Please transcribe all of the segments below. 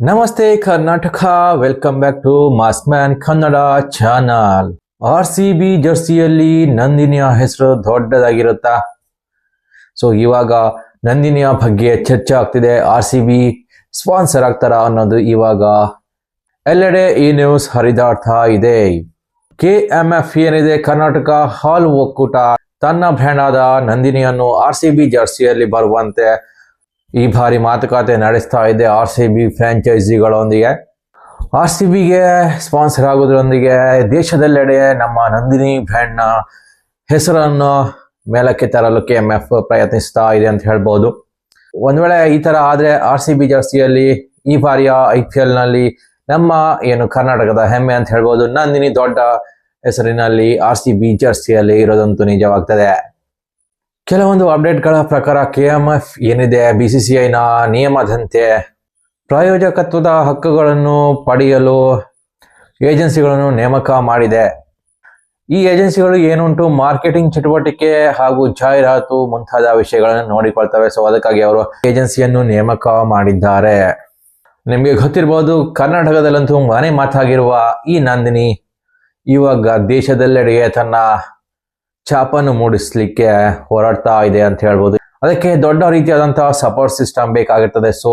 ನಮಸ್ತೆ Karnataka welcome back to ಮಾಸ್ಮ್ಯಾನ್ Kannada channel R C B ಜರ್ಸಿಯಲ್ಲಿ ನಂದಿನಿಯ ಹೆಸರು ದೊಡ್ಡದಾಗಿರುತ್ತಾ? ಸೊ ಇವಾಗ ನಂದಿನಿಯ ಬಗ್ಗೆ ಚರ್ಚೆ ಆಗ್ತಿದೆ. ಆರ್ ಸಿ ಬಿ ಸ್ಪಾನ್ಸರ್ ಆಗ್ತಾರ ಅನ್ನೋದು ಇವಾಗ ಎಲ್ಲೆಡೆ ಈ ನ್ಯೂಸ್ ಹರಿದಾಡ್ತಾ ಇದೆ. ಕೆ ಎಂ ಎಫ್ ಏನಿದೆ? ಕರ್ನಾಟಕ ಹಾಲ್ ಒಕ್ಕೂಟ. ತನ್ನ ಬ್ರ್ಯಾಂಡ್ ಆದ ನಂದಿನಿಯನ್ನು ಆರ್ ಸಿ ಬಿ ಜರ್ಸಿಯಲ್ಲಿ ಬರುವಂತೆ ಈ ಬಾರಿ ಮಾತುಕತೆ ನಡೆಸ್ತಾ ಇದೆ ಆರ್ ಸಿ ಬಿ ಫ್ರಾಂಚೈಸಿಗಳೊಂದಿಗೆ. ಆರ್ ಸಿ ಬಿಗೆ ಸ್ಪಾನ್ಸರ್ ಆಗೋದ್ರೊಂದಿಗೆ ದೇಶದೆಲ್ಲೆಡೆ ನಮ್ಮ ನಂದಿನಿ ಬ್ರ್ಯಾಂಡ್ನ ಹೆಸರನ್ನು ಮೇಲಕ್ಕೆ ತರಲು ಕೆ ಎಂ ಎಫ್ ಪ್ರಯತ್ನಿಸ್ತಾ ಇದೆ ಅಂತ ಹೇಳ್ಬೋದು. ಒಂದು ವೇಳೆ ಈ ಥರ ಆದರೆ ಆರ್ ಸಿ ಬಿ ಜರ್ಸಿಯಲ್ಲಿ ಈ ಬಾರಿಯ ಐ ಪಿ ಎಲ್ನಲ್ಲಿ ನಮ್ಮ ಏನು ಕರ್ನಾಟಕದ ಹೆಮ್ಮೆ ಅಂತ ಹೇಳ್ಬೋದು. ನಂದಿನಿ ದೊಡ್ಡ ಹೆಸರಿನಲ್ಲಿ ಆರ್ ಸಿ ಬಿ ಜರ್ಸಿಯಲ್ಲಿ ಇರೋದಂತೂ ನಿಜವಾಗ್ತದೆ. ಕೆಲವೊಂದು ಅಪ್ಡೇಟ್ಗಳ ಪ್ರಕಾರ ಕೆ ಎಂ ಎಫ್ ಏನಿದೆ ಬಿ ಸಿ ಸಿ ಐನ ನಿಯಮದಂತೆ ಪ್ರಾಯೋಜಕತ್ವದ ಹಕ್ಕುಗಳನ್ನು ಪಡೆಯಲು ಏಜೆನ್ಸಿಗಳನ್ನು ನೇಮಕ ಮಾಡಿದೆ. ಈ ಏಜೆನ್ಸಿಗಳು ಏನುಂಟು? ಮಾರ್ಕೆಟಿಂಗ್ ಚಟುವಟಿಕೆ ಹಾಗೂ ಜಾಹೀರಾತು ಮುಂತಾದ ವಿಷಯಗಳನ್ನು ನೋಡಿಕೊಳ್ತವೆ. ಸೊ ಅದಕ್ಕಾಗಿ ಅವರು ಏಜೆನ್ಸಿಯನ್ನು ನೇಮಕ ಮಾಡಿದ್ದಾರೆ. ನಿಮಗೆ ಗೊತ್ತಿರಬಹುದು ಕರ್ನಾಟಕದಲ್ಲಂತೂ ಮನೆ ಮಾತಾಗಿರುವ ಈ ನಂದಿನಿ ಇವಾಗ ದೇಶದೆಲ್ಲೆಡೆಗೆ ತನ್ನ ಛಾಪನ್ನು ಮೂಡಿಸ್ಲಿಕ್ಕೆ ಹೋರಾಡ್ತಾ ಇದೆ ಅಂತ ಹೇಳ್ಬೋದು. ಅದಕ್ಕೆ ದೊಡ್ಡ ರೀತಿಯಾದಂತಹ ಸಪೋರ್ಟ್ ಸಿಸ್ಟಮ್ ಬೇಕಾಗಿರ್ತದೆ. ಸೊ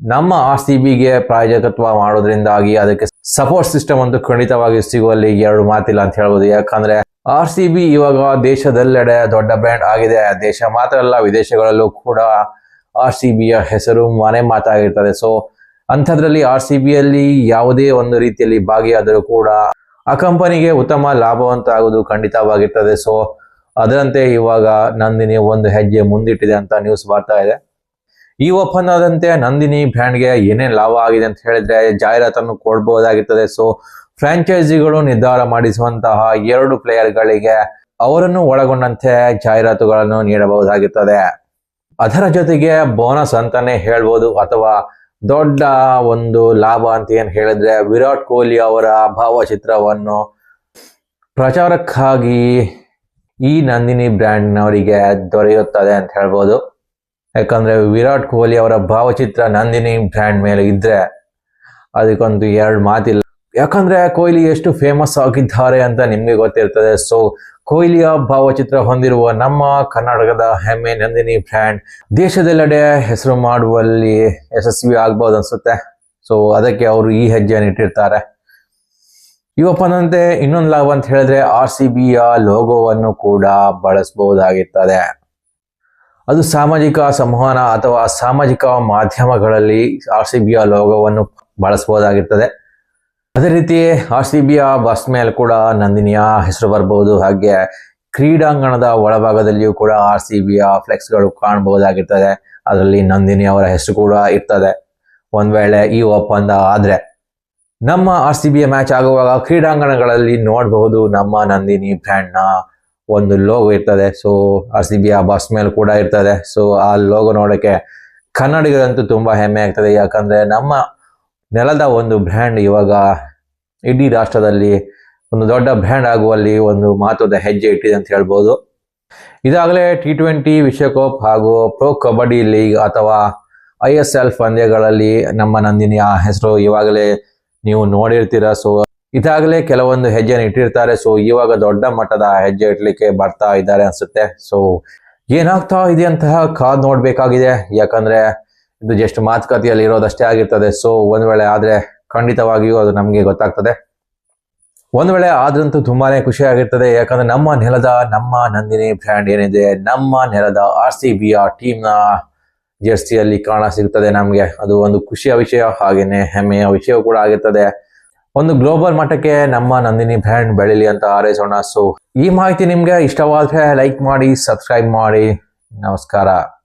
ನಮ್ಮ ಆರ್ ಸಿ ಬಿಗೆ ಪ್ರಾಯೋಜಕತ್ವ ಮಾಡೋದ್ರಿಂದಾಗಿ ಅದಕ್ಕೆ ಸಪೋರ್ಟ್ ಸಿಸ್ಟಮ್ ಅಂತೂ ಖಂಡಿತವಾಗಿ ಸಿಗುವಲ್ಲಿ ಎರಡು ಮಾತಿಲ್ಲ ಅಂತ ಹೇಳ್ಬೋದು. ಯಾಕಂದ್ರೆ ಆರ್ ಸಿ ಬಿ ಇವಾಗ ದೇಶದಲ್ಲೆಡೆ ದೊಡ್ಡ ಬ್ರ್ಯಾಂಡ್ ಆಗಿದೆ. ದೇಶ ಮಾತ್ರ ಅಲ್ಲ, ವಿದೇಶಗಳಲ್ಲೂ ಕೂಡ ಆರ್ ಸಿ ಬಿಯ ಹೆಸರು ಮನೆ ಮಾತಾಗಿರ್ತದೆ. ಸೊ ಅಂಥದ್ರಲ್ಲಿ ಆರ್ ಸಿ ಬಿಯಲ್ಲಿ ಯಾವುದೇ ಒಂದು ರೀತಿಯಲ್ಲಿ ಭಾಗಿಯಾದರೂ ಕೂಡ ಆ ಕಂಪನಿಗೆ ಉತ್ತಮ ಲಾಭವಂತ ಆಗುವುದು ಖಂಡಿತವಾಗಿರ್ತದೆ. ಸೊ ಅದರಂತೆ ಇವಾಗ ನಂದಿನಿ ಒಂದು ಹೆಜ್ಜೆ ಮುಂದಿಟ್ಟಿದೆ ಅಂತ ನ್ಯೂಸ್ ಬರ್ತಾ ಇದೆ. ಈ ಒಪ್ಪಂದದಂತೆ ನಂದಿನಿ ಬ್ರ್ಯಾಂಡ್ಗೆ ಏನೇನು ಲಾಭ ಆಗಿದೆ ಅಂತ ಹೇಳಿದ್ರೆ ಜಾಹೀರಾತನ್ನು ಕೊಡ್ಬೋದಾಗಿರ್ತದೆ. ಸೊ ಫ್ರಾಂಚೈಸಿಗಳು ನಿರ್ಧಾರ ಮಾಡಿಸುವಂತಹ ಎರಡು ಪ್ಲೇಯರ್ಗಳಿಗೆ ಅವರನ್ನು ಒಳಗೊಂಡಂತೆ ಜಾಹೀರಾತುಗಳನ್ನು ನೀಡಬಹುದಾಗಿರ್ತದೆ. ಅದರ ಜೊತೆಗೆ ಬೋನಸ್ ಅಂತಾನೆ ಹೇಳ್ಬೋದು ಅಥವಾ ದೊಡ್ಡ ಒಂದು ಲಾಭ ಅಂತ ಏನು ಹೇಳಿದ್ರೆ ವಿರಾಟ್ ಕೊಹ್ಲಿ ಅವರ ಭಾವಚಿತ್ರವನ್ನು ಪ್ರಚಾರಕ್ಕಾಗಿ ಈ ನಂದಿನಿ ಬ್ರ್ಯಾಂಡ್ನವರಿಗೆ ದೊರೆಯುತ್ತದೆ ಅಂತ ಹೇಳ್ಬೋದು. ಯಾಕಂದ್ರೆ ವಿರಾಟ್ ಕೊಹ್ಲಿ ಅವರ ಭಾವಚಿತ್ರ ನಂದಿನಿ ಬ್ರ್ಯಾಂಡ್ ಮೇಲೆ ಇದ್ರೆ ಅದಕ್ಕೊಂದು ಎರಡು ಮಾತಿಲ್ಲ. ಯಾಕಂದ್ರೆ ಕೊಹ್ಲಿ ಎಷ್ಟು ಫೇಮಸ್ ಆಗಿದ್ದಾರೆ ಅಂತ ನಿಮಗೆ ಗೊತ್ತಿರ್ತದೆ. ಸೊ ಕೊಹ್ಲಿಯ ಭಾವಚಿತ್ರ ಹೊಂದಿರುವ ನಮ್ಮ ಕರ್ನಾಟಕದ ಹೆಮ್ಮೆ ನಂದಿನಿ ಬ್ರ್ಯಾಂಡ್ ದೇಶದೆಲ್ಲೆಡೆ ಹೆಸರು ಮಾಡುವಲ್ಲಿ ಯಶಸ್ವಿ ಆಗ್ಬೋದು ಅನ್ಸುತ್ತೆ. ಸೊ ಅದಕ್ಕೆ ಅವರು ಈ ಹೆಜ್ಜೆಯನ್ನು ಇಟ್ಟಿರ್ತಾರೆ. ಈ ಒಪ್ಪಂದಂತೆ ಇನ್ನೊಂದು ಲಾಭ ಅಂತ ಹೇಳಿದ್ರೆ ಆರ್ ಸಿ ಬಿಯ ಲೋಗೋವನ್ನು ಕೂಡ ಬಳಸಬಹುದಾಗಿರ್ತದೆ. ಅದು ಸಾಮಾಜಿಕ ಸಂವಹನ ಅಥವಾ ಸಾಮಾಜಿಕ ಮಾಧ್ಯಮಗಳಲ್ಲಿ ಆರ್ ಸಿ ಬಿಯ ಲೋಗೋವನ್ನು ಬಳಸಬಹುದಾಗಿರ್ತದೆ. ಅದೇ ರೀತಿ ಆರ್ ಸಿ ಬಿಯ ಬಸ್ ಮೇಲೆ ಕೂಡ ನಂದಿನಿಯ ಹೆಸರು ಬರಬಹುದು ಹಾಗೆ ಕ್ರೀಡಾಂಗಣದ ಒಳಭಾಗದಲ್ಲಿಯೂ ಕೂಡ ಆರ್ ಸಿ ಬಿಯ ಫ್ಲೆಕ್ಸ್ಗಳು ಕಾಣಬಹುದಾಗಿರ್ತದೆ. ಅದರಲ್ಲಿ ನಂದಿನಿ ಅವರ ಹೆಸರು ಕೂಡ ಇರ್ತದೆ. ಒಂದ್ ವೇಳೆ ಈ ಒಪ್ಪಂದ ಆದ್ರೆ ನಮ್ಮ ಆರ್ ಸಿ ಬಿಯ ಮ್ಯಾಚ್ ಆಗುವಾಗ ಕ್ರೀಡಾಂಗಣಗಳಲ್ಲಿ ನೋಡಬಹುದು ನಮ್ಮ ನಂದಿನಿ ಬ್ರ್ಯಾಂಡ್ನ ಒಂದು ಲೋಗೋ ಇರ್ತದೆ. ಸೊ ಆರ್ ಸಿ ಬಿಯ ಬಸ್ ಮೇಲೆ ಕೂಡ ಇರ್ತದೆ. ಸೊ ಆ ಲೋಗೋ ನೋಡಕ್ಕೆ ಕನ್ನಡಿಗರಂತೂ ತುಂಬಾ ಹೆಮ್ಮೆ ಆಗ್ತದೆ. ಯಾಕಂದ್ರೆ ನಮ್ಮ ನೆಲದ ಒಂದು ಬ್ರ್ಯಾಂಡ್ ಇವಾಗ ಇಡೀ ರಾಷ್ಟ್ರದಲ್ಲಿ ಒಂದು ದೊಡ್ಡ ಬ್ರ್ಯಾಂಡ್ ಆಗುವಲ್ಲಿ ಒಂದು ಮಹತ್ವದ ಹೆಜ್ಜೆ ಇಟ್ಟಿದೆ ಅಂತ ಹೇಳ್ಬೋದು. ಇದಾಗಲೇ ಟಿ ಟ್ವೆಂಟಿ ವಿಶ್ವಕಪ್ ಹಾಗೂ ಪ್ರೊ ಕಬಡ್ಡಿ ಲೀಗ್ ಅಥವಾ ಐ ಎಸ್ ಎಲ್ ಪಂದ್ಯಗಳಲ್ಲಿ ನಮ್ಮ ನಂದಿನಿಯ ಹೆಸರು ಇವಾಗಲೇ ನೀವು ನೋಡಿರ್ತೀರ. ಸೊ ಇದಾಗಲೇ ಕೆಲವೊಂದು ಹೆಜ್ಜೆನ ಇಟ್ಟಿರ್ತಾರೆ. ಸೊ ಇವಾಗ ದೊಡ್ಡ ಮಟ್ಟದ ಹೆಜ್ಜೆ ಇಡ್ಲಿಕ್ಕೆ ಬರ್ತಾ ಇದ್ದಾರೆ ಅನ್ಸುತ್ತೆ. ಸೊ ಏನಾಗ್ತಾ ಇದೆ ಅಂತಹ ಕಾದ್ ನೋಡ್ಬೇಕಾಗಿದೆ. ಯಾಕಂದ್ರೆ ಇದು ಜಸ್ಟ್ ಮಾತುಕತೆಯಲ್ಲಿ ಇರೋದಷ್ಟೇ ಆಗಿರ್ತದೆ. ಸೊ ಒಂದ್ ವೇಳೆ ಆದ್ರೆ ಖಂಡಿತವಾಗಿಯೂ ಅದು ನಮಗೆ ಗೊತ್ತಾಗ್ತದೆ. ಒಂದು ವೇಳೆ ಆದ್ರಂತೂ ತುಂಬಾನೇ ಖುಷಿ ಆಗಿರ್ತದೆ ಯಾಕಂದ್ರೆ ನಮ್ಮ ನೆಲದ, ನಮ್ಮ ನಂದಿನಿ ಬ್ರ್ಯಾಂಡ್ ಏನಿದೆ, ನಮ್ಮ ನೆಲದ ಆರ್ ಸಿ ಆ ಟೀಮ್ನ ಜರ್ಸಿಯಲ್ಲಿ ಕಾಣ ಸಿಗ್ತದೆ ನಮ್ಗೆ. ಅದು ಒಂದು ಖುಷಿಯ ವಿಷಯ, ಹಾಗೇನೆ ಹೆಮ್ಮೆಯ ವಿಷಯ ಕೂಡ ಆಗಿರ್ತದೆ. ಒಂದು ಗ್ಲೋಬಲ್ ಮಟ್ಟಕ್ಕೆ ನಮ್ಮ ನಂದಿನಿ ಬ್ರ್ಯಾಂಡ್ ಬೆಳಿಲಿ ಅಂತ ಹಾರೈಸೋಣ. ಸೊ ಈ ಮಾಹಿತಿ ನಿಮ್ಗೆ ಇಷ್ಟವಾದ್ರೆ ಲೈಕ್ ಮಾಡಿ, ಸಬ್ಸ್ಕ್ರೈಬ್ ಮಾಡಿ. ನಮಸ್ಕಾರ.